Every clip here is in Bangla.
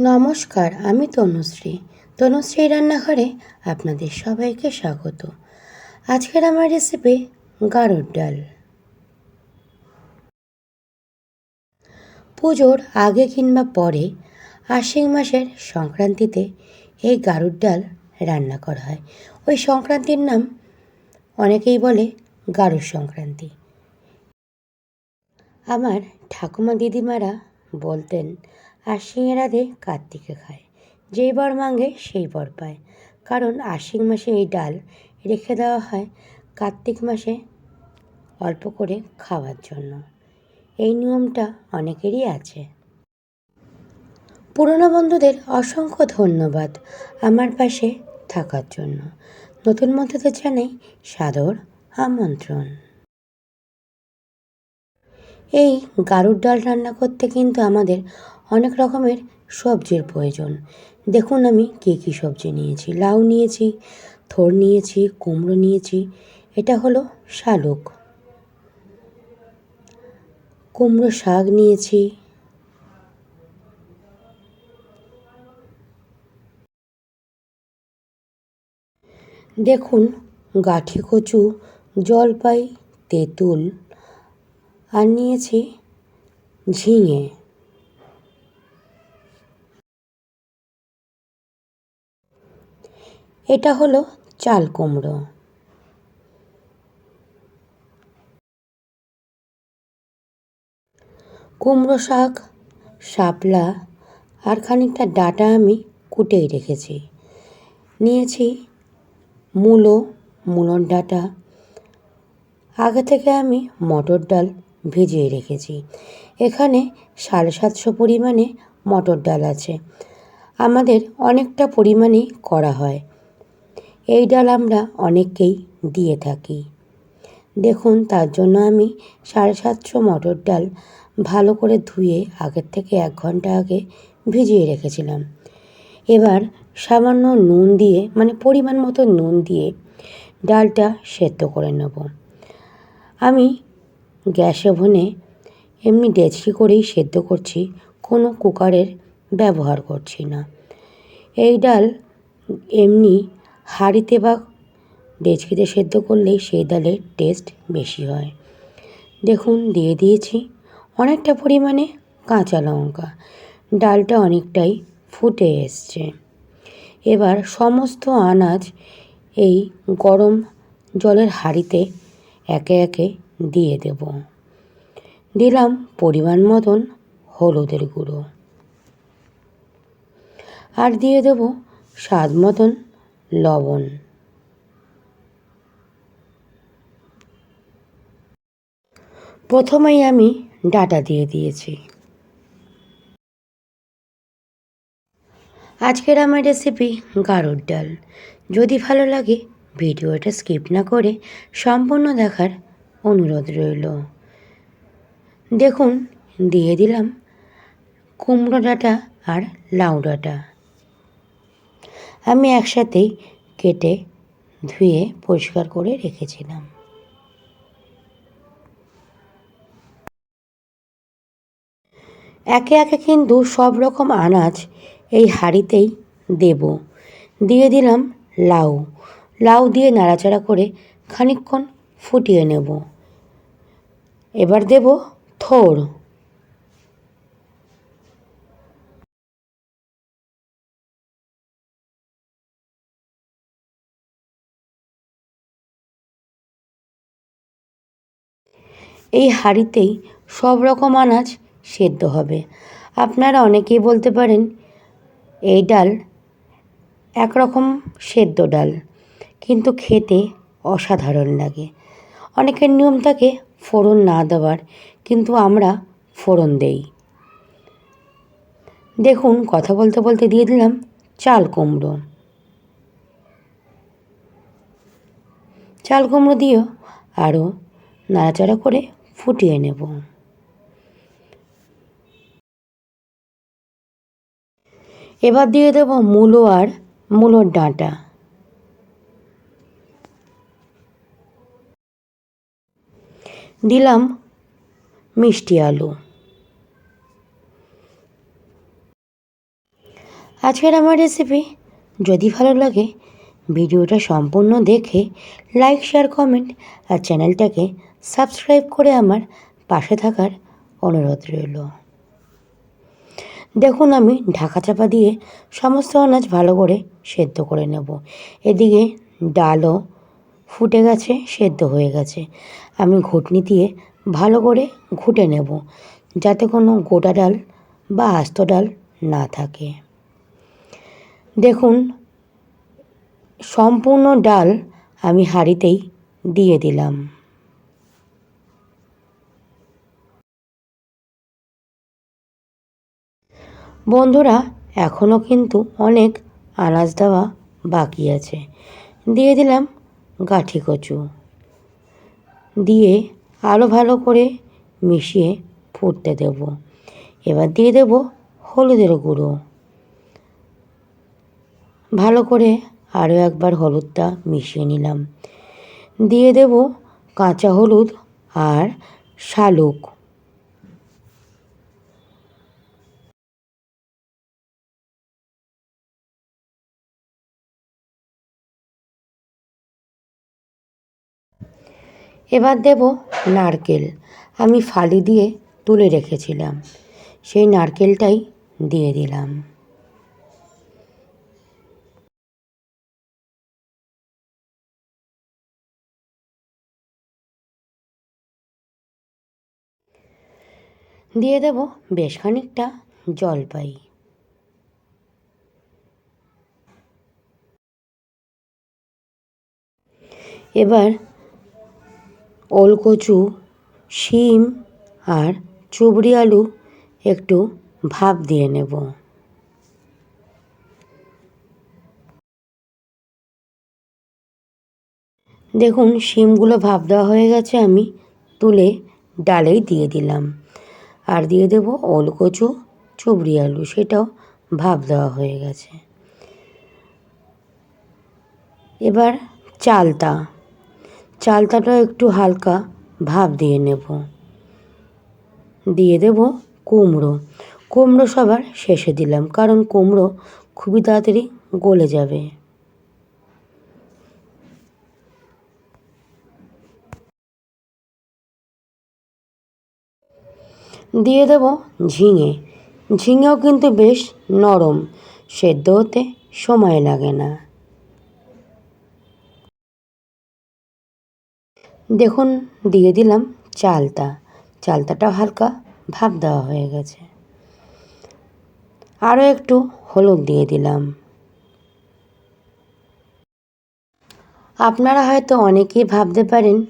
নমস্কার, আমি তনুশ্রী। তনুশ্রী রান্নাঘরে আপনাদের সবাইকে স্বাগত। আজকের আমার রেসিপি গাড়ুর ডাল। পুজোর আগে কিংবা পরে আশ্বিন মাসের সংক্রান্তিতে এই গাড়ুর ডাল রান্না করা হয়। ওই সংক্রান্তির নাম অনেকেই বলে গাড়ুর সংক্রান্তি। আমার ঠাকুমা দিদিমারা বলতেন আশ্বিনের আগে কার্তিকে খায়। যেই বর মাঙ্গে, সেই বর পায়। কারণ আশ্বিন মাসে এই ডাল রেখে দেওয়া হয় কার্তিক মাসে অল্প করে খাওয়ার জন্য। এই নিয়মটা অনেকেরই আছে। পুরনো বন্ধুদের অসংখ্য ধন্যবাদ আমার পাশে থাকার জন্য। নতুন বন্ধুদের জানাই সাদর আমন্ত্রণ। এই গাড়ুর ডাল রান্না করতে কিন্তু আমাদের অনেক রকমের সবজির প্রয়োজন। দেখুন আমি কী কী সবজি নিয়েছি। লাউ নিয়েছি, থোর নিয়েছি, কুমড়ো নিয়েছি। এটা হলো শালুক। কুমড়ো শাক নিয়েছি। দেখুন গাঠি কচু, জলপাই, তেঁতুল। আর নিয়েছি ঝিঙে। এটা হলো চাল কুমড়ো। কুমড়ো শাক, শাপলা আর খানিকটা ডাটা আমি কুটেই রেখেছি। নিয়েছি মূলো মূলোর ডাটা। আগে থেকে আমি মটর ডাল ভিজিয়ে রেখেছি। এখানে সাড়ে সাতশো পরিমাণে মটর ডাল আছে। আমাদের অনেকটা পরিমাণেই করা হয়। এই ডাল আমরা অনেককেই দিয়ে থাকি। দেখুন, তার জন্য আমি সাড়ে সাতশো মটর ডাল ভালো করে ধুয়ে আগের থেকে এক ঘণ্টা আগে ভিজিয়ে রেখেছিলাম। এবার সামান্য নুন দিয়ে মানে পরিমাণ মতো নুন দিয়ে ডালটা সেদ্ধ করে নেব। আমি গ্যাস ওভেনে এমনি ডেচকি করেই সেদ্ধ করছি, কোনো কুকারের ব্যবহার করছি না। এই ডাল এমনি হাঁড়িতে বা ডেচকিতে সেদ্ধ করলেই সেই ডালের টেস্ট বেশি হয়। দেখুন, দিয়ে দিয়েছি অনেকটা পরিমাণে কাঁচা লঙ্কা। ডালটা অনেকটাই ফুটে এসছে। এবার সমস্ত আনাজ এই গরম জলের হাঁড়িতে একে একে দিয়ে দেব। দিলাম পরিমাণ মতন হলুদের গুঁড়ো। আর দিয়ে দেব স্বাদ মতন লবণ। প্রথমেই আমি ডাটা দিয়ে দিয়েছি। আজকের আমার রেসিপি গাড়ুর ডাল। যদি ভালো লাগে, ভিডিওটা স্কিপ না করে সম্পূর্ণ দেখার অনুরোধ রইল। দেখুন, দিয়ে দিলাম কুমড়ো ডাঁটা আর লাউ ডাঁটা। আমি একসাথেই কেটে ধুয়ে পরিষ্কার করে রেখেছিলাম। একে একে কিন্তু সব রকম আনাজ এই হাঁড়িতেই দেব। দিয়ে দিলাম লাউ। লাউ দিয়ে নাড়াচাড়া করে খানিকক্ষণ ফুটিয়ে নেব। এবার দেব থোড়। এই হাঁড়িতেই সব রকম আনাজ সেদ্ধ হবে। আপনারা অনেকেই বলতে পারেন, এই ডাল একরকম সেদ্ধ ডাল, কিন্তু খেতে অসাধারণ লাগে। অনেকের নিয়ম থাকে ফোড়ন না দেওয়ার, কিন্তু আমরা ফোড়ন দেই। দেখুন, কথা বলতে বলতে দিয়ে দিলাম চাল কুমড়ো। চাল কুমড়ো দিয়েও আরও নাড়াচাড়া করে ফুটিয়ে নেব। এবার দিয়ে দেবো মূলো আর মূলোর ডাঁটা। দিলাম মিষ্টি আলু। আজকের আমার রেসিপি যদি ভালো লাগে, ভিডিওটা সম্পূর্ণ দেখে লাইক শেয়ার কমেন্ট আর চ্যানেলটাকে সাবস্ক্রাইব করে আমার পাশে থাকার অনুরোধ রইল। দেখুন, আমি ঢাকা চাপা দিয়ে সমস্ত আনাজ ভালো করে সেদ্ধ করে নেব। এদিকে ডালও ফুটে গেছে, সেদ্ধ হয়ে গেছে। আমি ঘুটনি দিয়ে ভালো করে ঘুটে নেব, যাতে কোনো গোটা ডাল বা আস্ত ডাল না থাকে। দেখুন, সম্পূর্ণ ডাল আমি হাঁড়িতেই দিয়ে দিলাম। বন্ধুরা এখনও কিন্তু অনেক আনাজ দেওয়া বাকি আছে। দিয়ে দিলাম গাঠি কচু। দিয়ে আরও ভালো করে মিশিয়ে ফুটতে দেব। এবার দিয়ে দেব হলুদের গুঁড়ো। ভালো করে আরও একবার হলুদটা মিশিয়ে নিলাম। দিয়ে দেব কাঁচা হলুদ আর শালুক। এবার দেব নারকেল। আমি ফালি দিয়ে তুলে রেখেছিলাম। সেই নারকেলটাই দিয়ে দিলাম। দিয়ে দেব বেশ খানিকটা জলপাই। এবার ওলকচু, শিম আর চুবড়ি আলু একটু ভাপ দিয়ে নেব। দেখুন, শিমগুলো ভাপ দেওয়া হয়ে গেছে, আমি তুলে ডালেই দিয়ে দিলাম। আর দিয়ে দেব ওলকচু, চুবড়ি আলু, সেটাও ভাপ দেওয়া হয়ে গেছে। এবার চালতা। চালতাটা একটু হালকা ভাপ দিয়ে নেব। দিয়ে দেব কুমড়ো। কুমড়ো সবার শেষে দিলাম, কারণ কুমড়ো খুবই তাড়াতাড়ি গলে যাবে। দিয়ে দেব ঝিঙে। ঝিঙেও কিন্তু বেশ নরম, সেদ্ধ হতে সময় লাগে না। দেখুন, দিয়ে দিলাম চালতা। চালতাটাও হালকা ভাপ দেওয়া হয়ে গেছে। আরও একটু হলুদ দিয়ে দিলাম। আপনারা হয়তো অনেকেই ভাবতে পারেন,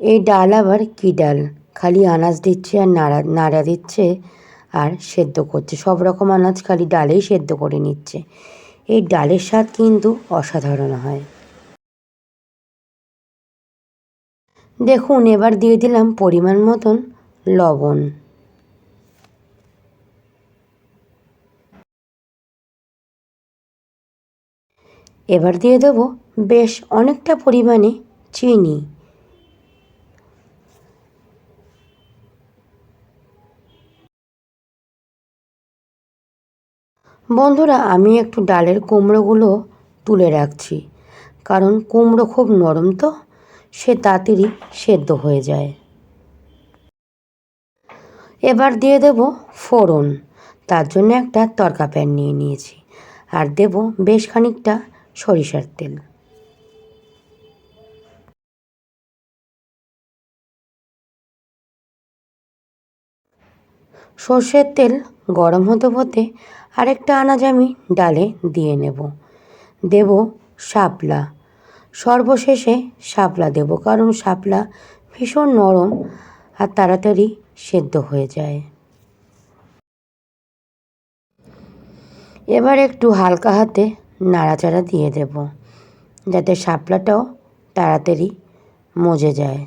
এই ডাল আবার কী ডাল? খালি আনাজ দিচ্ছে আর নাড়া নাড়া দিচ্ছে আর সেদ্ধ করছে। সব রকম আনাজ খালি ডালেই সেদ্ধ করে নিচ্ছে। এই ডালের স্বাদ কিন্তু অসাধারণ হয়। দেখুন, এবার দিয়ে দিলাম পরিমাণ মতন লবণ। এবার দিয়ে দেব বেশ অনেকটা পরিমাণে চিনি। বন্ধুরা, আমি একটু ডালের কুমড়োগুলো তুলে রাখছি, কারণ কুমড়ো খুব নরম তো সে তাড়াতাড়ি সেদ্ধ হয়ে যায়। এবার দিয়ে দেব ফোড়ন। তার জন্য একটা তরকা প্যান নিয়ে নিয়েছি। আর দেব বেশ খানিকটা সরিষার তেল। সর্ষের তেল গরম হতে হতে আরেকটা আনাজ আমি ডালে দিয়ে নেব। দেব শাপলা। সর্বশেষে শাপলা দেব, কারণ শাপলা ভীষণ নরম আর তাড়াতাড়ি সেদ্ধ হয়ে যায়। এবার একটু হালকা হাতে নাড়াচাড়া দিয়ে দেব, যাতে শাপলাটাও তাড়াতাড়ি মজে যায়।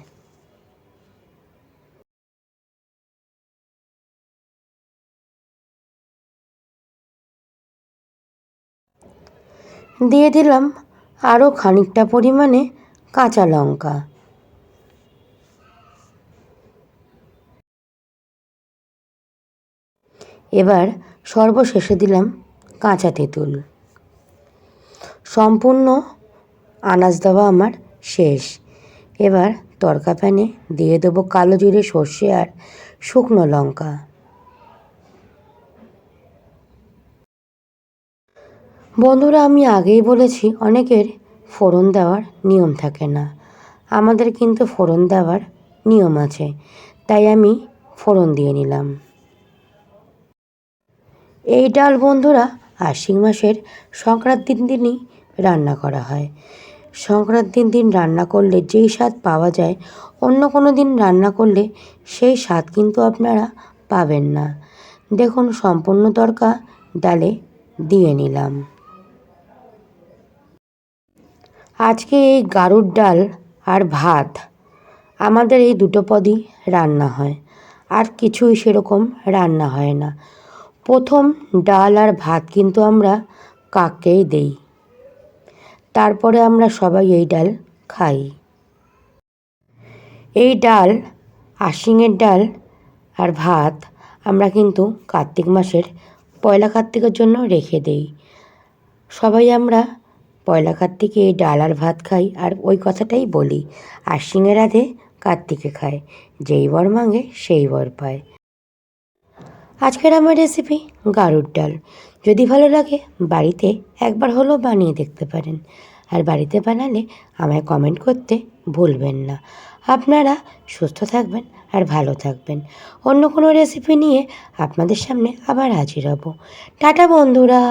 দিয়ে দিলাম আরও খানিকটা পরিমাণে কাঁচা লঙ্কা। এবার সর্বশেষে দিলাম কাঁচা তেঁতুল। সম্পূর্ণ আনাজ দেওয়া আমার শেষ। এবার তড়কা প্যানে দিয়ে দেবো কালো জিরে, সর্ষে আর শুকনো লঙ্কা। বন্ধুরা, আমি আগেই বলেছি, অনেকের ফোড়ন দেওয়ার নিয়ম থাকে না। আমাদের কিন্তু ফোড়ন দেওয়ার নিয়ম আছে, তাই আমি ফোড়ন দিয়ে নিলাম। এই ডাল বন্ধুরা, আশ্বিন মাসের সংক্রান্তির দিনই রান্না করা হয়। সংক্রান্তির দিন রান্না করলে যেই স্বাদ পাওয়া যায়, অন্য কোনো দিন রান্না করলে সেই স্বাদ কিন্তু আপনারা পাবেন না। দেখুন, সম্পূর্ণ তরকা ডালে দিয়ে নিলাম। আজকে এই গারুর ডাল আর ভাত, আমাদের এই দুটো পদই রান্না হয়। আর কিছুই সেরকম রান্না হয় না। প্রথম ডাল আর ভাত কিন্তু আমরা কাককেই দেই। তারপরে আমরা সবাই এই ডাল খাই। এই ডাল, আশ্বিনের ডাল আর ভাত আমরা কিন্তু কার্তিক মাসের পয়লা কার্তিকের জন্য রেখে দেই। সবাই আমরা পয়লা কার্তিকে ডাল আর ভাত খাই আর ওই কথাটাই বলি। আর আশ্বিনের রাধে কার্তিকে খায় যেই বর মাঙে সেই বর পায়। আজকের আমার রেসিপি গাড়ুর ডাল। যদি ভালো লাগে, বাড়িতে একবার হলেও বানিয়ে দেখতে পারেন। আর বাড়িতে বানালে আমায় কমেন্ট করতে ভুলবেন না। আপনারা সুস্থ থাকবেন আর ভালো থাকবেন। অন্য কোনো রেসিপি নিয়ে আপনাদের সামনে আবার হাজির হব। টাটা বন্ধুরা!